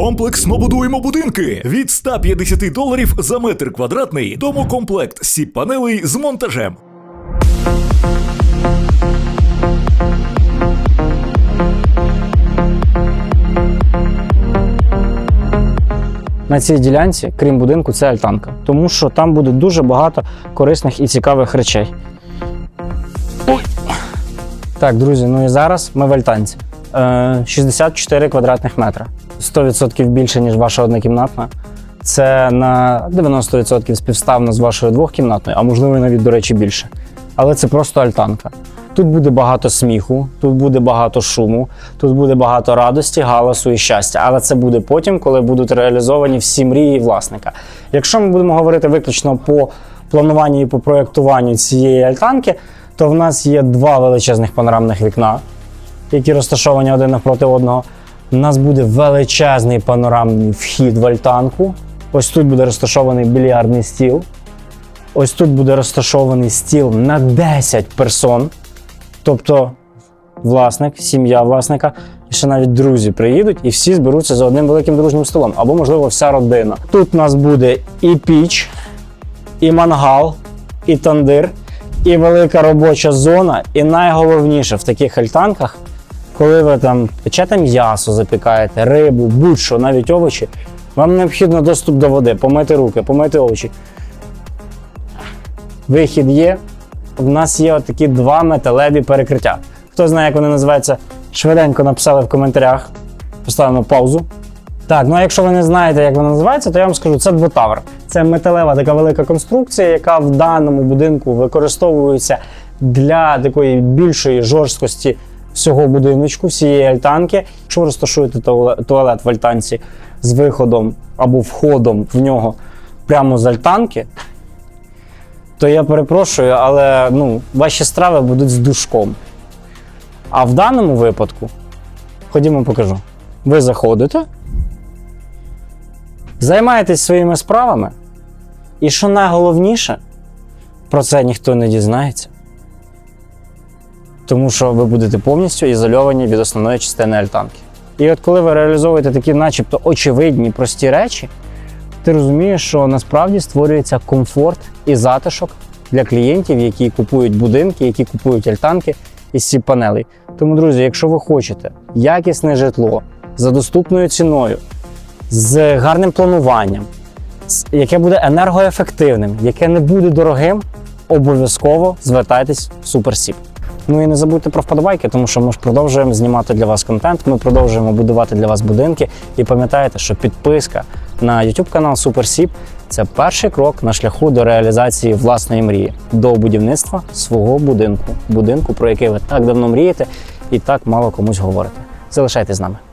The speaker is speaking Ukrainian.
Комплексно будуємо будинки від 150 доларів за метр квадратний. Домокомплект сіп панелей з монтажем. На цій ділянці, крім будинку, це альтанка, тому що там буде дуже багато корисних і цікавих речей. Ой. Так, друзі, ну і зараз ми в альтанці. Е, 64 квадратних метра. 100% більше, ніж ваша однокімнатна. Це на 90% співставно з вашою двохкімнатною, а можливо навіть, до речі, більше. Але це просто альтанка. Тут буде багато сміху, тут буде багато шуму, тут буде багато радості, галасу і щастя. Але це буде потім, коли будуть реалізовані всі мрії власника. Якщо ми будемо говорити виключно по плануванню і по проєктуванню цієї альтанки, то в нас є два величезних панорамних вікна, які розташовані один навпроти одного. У нас буде величезний панорамний вхід в альтанку. Ось тут буде розташований більярдний стіл. Ось тут буде розташований стіл на 10 персон. Тобто власник, сім'я власника, і ще навіть друзі приїдуть і всі зберуться за одним великим дружнім столом, або, можливо, вся родина. Тут у нас буде і піч, і мангал, і тандир, і велика робоча зона. І найголовніше в таких альтанках, коли ви там печете м'ясо, запікаєте, рибу, будь-що, навіть овочі, вам необхідно доступ до води, помити руки, помити овочі. Вихід є. В нас є такі два металеві перекриття. Хто знає, як вони називаються, швиденько написали в коментарях. Поставимо паузу. Так, ну а якщо ви не знаєте, як вона називається, то я вам скажу, це двотавр. Це металева така велика конструкція, яка в даному будинку використовується для такої більшої жорсткості всього будиночку, всієї альтанки. Якщо ви розташуєте туалет в альтанці з виходом або входом в нього прямо з альтанки, то я перепрошую, але ну, ваші страви будуть з душком. А в даному випадку, ходімо покажу. Ви заходите, займаєтесь своїми справами, і що найголовніше, про це ніхто не дізнається. Тому що ви будете повністю ізольовані від основної частини альтанки. І от коли ви реалізовуєте такі, начебто, очевидні прості речі, ти розумієш, що насправді створюється комфорт і затишок для клієнтів, які купують будинки, які купують альтанки із сіп панелей. Тому, друзі, якщо ви хочете якісне житло за доступною ціною, з гарним плануванням, яке буде енергоефективним, яке не буде дорогим, обов'язково звертайтесь в Суперсіп. Ну і не забудьте про вподобайки, тому що ми ж продовжуємо знімати для вас контент, ми продовжуємо будувати для вас будинки. І пам'ятайте, що підписка на YouTube канал Суперсіп це перший крок на шляху до реалізації власної мрії, до будівництва свого будинку, будинку, про який ви так давно мрієте і так мало комусь говорите. Залишайтесь з нами.